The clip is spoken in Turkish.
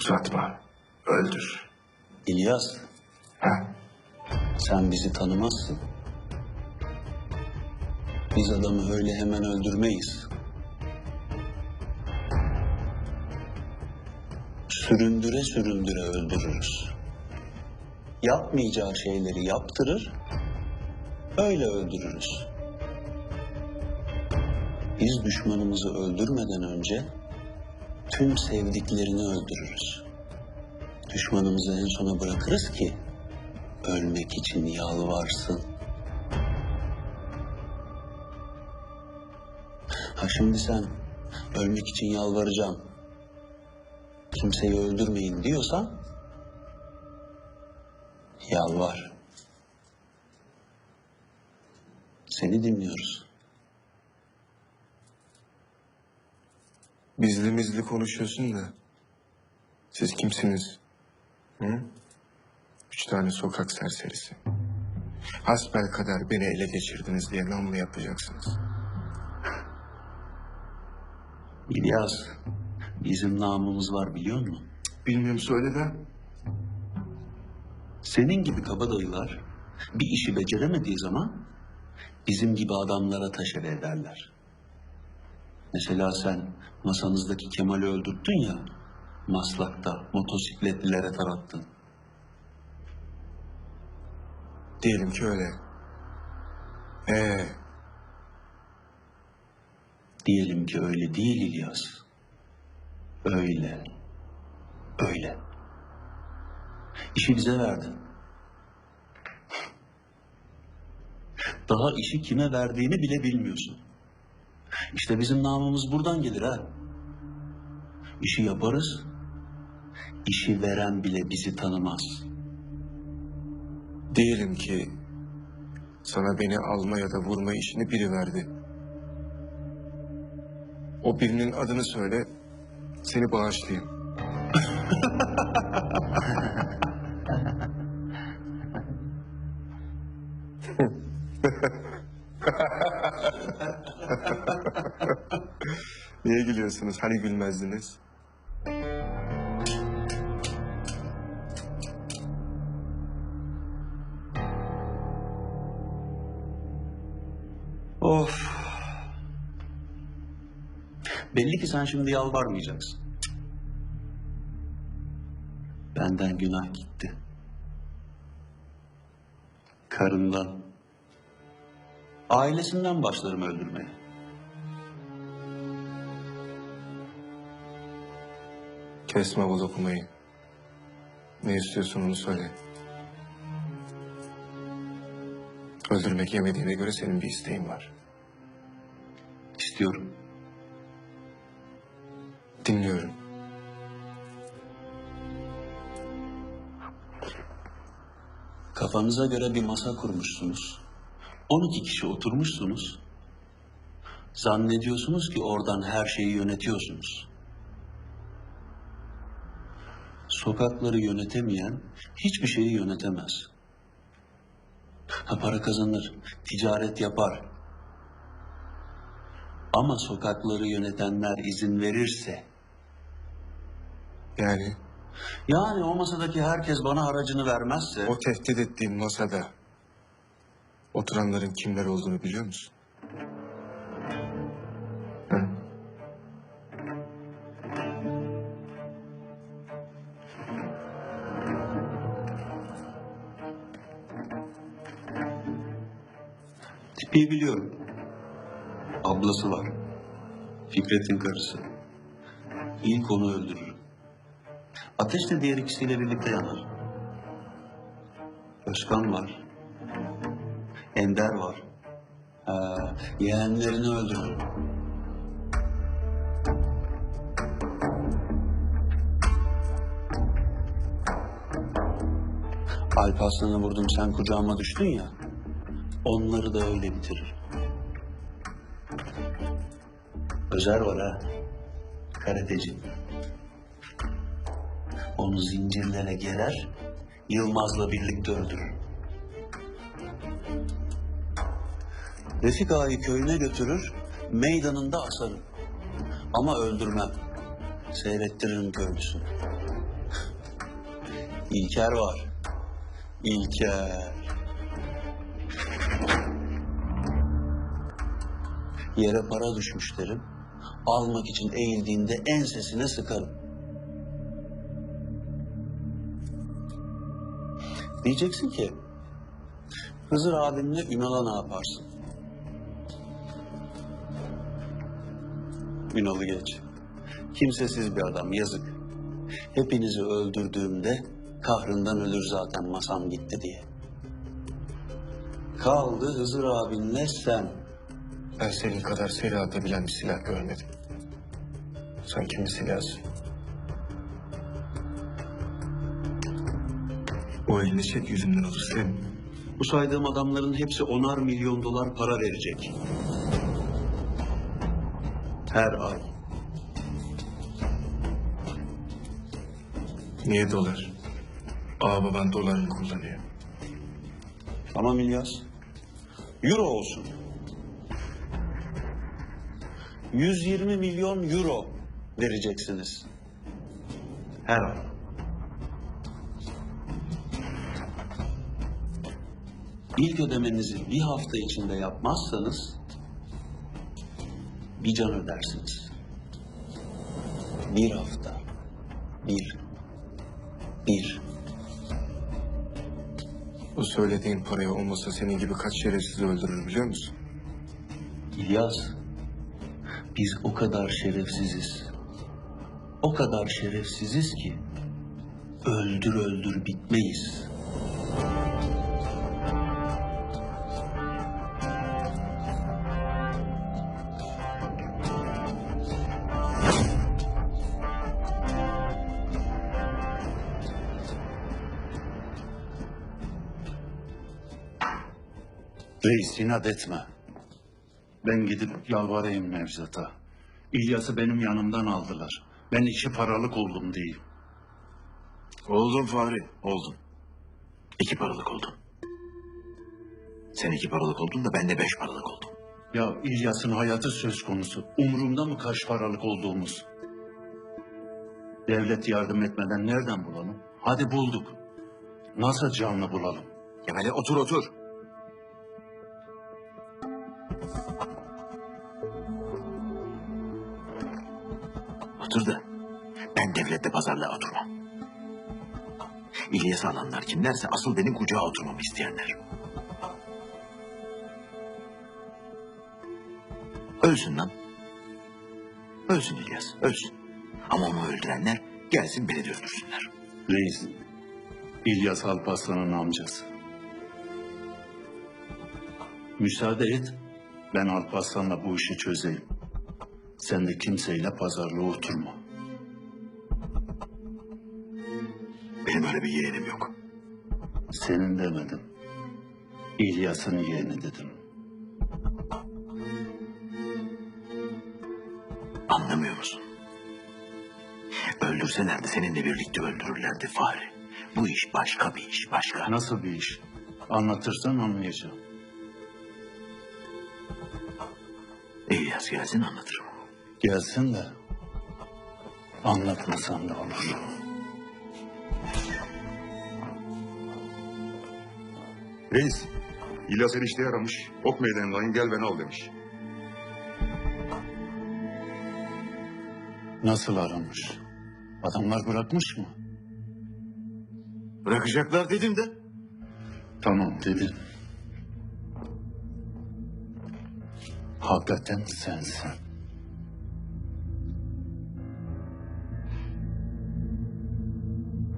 Uzatma. Öldür. İlyas, Ha? sen bizi tanımazsın. Biz adamı öyle hemen öldürmeyiz. Süründüre süründüre öldürürüz. Yapmayacağı şeyleri yaptırır, öyle öldürürüz. Biz düşmanımızı öldürmeden önce tüm sevdiklerini öldürürüz. Düşmanımızı en sona bırakırız ki ölmek için yalvarsın. Ha şimdi sen ölmek için yalvaracağım. Kimseyi öldürmeyin diyorsan yalvar. Seni dinliyoruz. Bizli mizli konuşuyorsun da. Siz kimsiniz? Hı? Üç tane sokak serserisi. Hasbel kadar beni ele geçirdiniz diye nam mı yapacaksınız? İlyas, bizim namımız var biliyor musun? Bilmiyorum söyle de. Senin gibi kabadayılar bir işi beceremediği zaman bizim gibi adamlara taşer ederler. Mesela sen masanızdaki Kemal'i öldürttün ya, Maslak'ta motosikletlilere tarattın. Diyelim ki öyle. Ee, Diyelim ki öyle değil İlyas. Öyle. Öyle. İşi bize verdin. Daha işi kime verdiğini bile bilmiyorsun. İşte bizim namımız buradan gelir ha. İşi yaparız. İşi veren bile bizi tanımaz. diyelim ki sana beni alma ya da vurma işini biri verdi. O birinin adını söyle, seni bağışlayayım. Niye gülüyorsunuz? Hani gülmezdiniz? Of. Belli ki sen şimdi yalvarmayacaksın. Benden günah gitti. Karından. Ailesinden başlarım öldürmeye. Kesme bu dokumayı. Ne istiyorsun onu söyle. Öldürmek yemediğine göre senin bir isteğin var. İstiyorum. Dinliyorum. Kafanıza göre bir masa kurmuşsunuz. 12 kişi oturmuşsunuz. Zannediyorsunuz ki oradan her şeyi yönetiyorsunuz. Sokakları yönetemeyen hiçbir şeyi yönetemez. Ha para kazanır, ticaret yapar. Ama sokakları yönetenler izin verirse, Yani yani o masadaki herkes bana aracını vermezse... o tehdit ettiğin masada oturanların kimler olduğunu biliyor musun? Tipi biliyorum. Ablası var. Fikret'in karısı. İlk onu öldürürüm. Ateş de diğer ikisiyle birlikte yanar. Özkan var. Ender var. Ha, yeğenlerini öldürürüm. Alp Aslan'ı vurdum sen kucağıma düştün ya. Onları da öyle bitirir. Özer var ha. Karateci. Onu zincirlere gerer, Yılmaz'la birlikte öldürür. Refik Ağa'yı köyüne götürür, meydanında asarım. Ama öldürmem. Seyrettiririm köylüsünü. İlker var. İlker. Yere para düşmüş derim. Almak için eğildiğinde ensesine sıkarım. Diyeceksin ki Hızır abimle Ünal'a ne yaparsın? Ünal'ı geç. Kimsesiz bir adam yazık. Hepinizi öldürdüğümde kahrından ölür zaten masam gitti diye. Kaldı Hızır abinle sen. Ben senin kadar seri atabilen bir silah görmedim. Sen kimin silahsın? O elini çek yüzümden olur senin. Bu saydığım adamların hepsi onar milyon dolar para verecek. Her ay. Niye dolar? Aa baban dolarını kullanıyor. Tamam İlyas. Euro olsun. 120 milyon euro vereceksiniz. Her ay. İlk ödemenizi bir hafta içinde yapmazsanız bir can ödersiniz. Bir hafta. Bir. Bir. O söylediğin paraya olmasa senin gibi kaç şerefsiz öldürür biliyor musun? İlyas, biz o kadar şerefsiziz. O kadar şerefsiziz ki öldür öldür bitmeyiz. Reis inat etme. Ben gidip yalvarayım Nevzat'a. İlyas'ı benim yanımdan aldılar. Ben işi paralık oldum değil. Oldun Fahri, oldun. İki paralık oldun. Sen iki paralık oldun da ben de beş paralık oldum. Ya İlyas'ın hayatı söz konusu. Umurumda mı kaç paralık olduğumuz? Devlet yardım etmeden nereden bulalım? Hadi bulduk. Nasıl canlı bulalım? Ya otur otur. Da ben devlette pazarlığa oturmam. İlyas alanlar kimlerse asıl benim kucağa oturmamı isteyenler. Ölsün lan. Ölsün İlyas, ölsün. Ama onu öldürenler gelsin beni de öldürsünler. Reis, İlyas Alparslan'ın amcası. Müsaade et, ben Alparslan'la bu işi çözeyim. Sen de kimseyle pazarlığa oturma. Benim öyle bir yeğenim yok. Senin demedim. İlyas'ın yeğeni dedim. Anlamıyor musun? Öldürselerdi seninle birlikte öldürürlerdi Fahri. Bu iş başka bir iş, başka. Nasıl bir iş? Anlatırsan anlayacağım. İlyas gelsin anlatırım. Gelsin de anlatmasam da olur. Reis, İlyas enişte aramış. Ok meydanındayım gel beni al demiş. Nasıl aramış? Adamlar bırakmış mı? Bırakacaklar dedim de. Tamam dedin. Hakikaten sensin.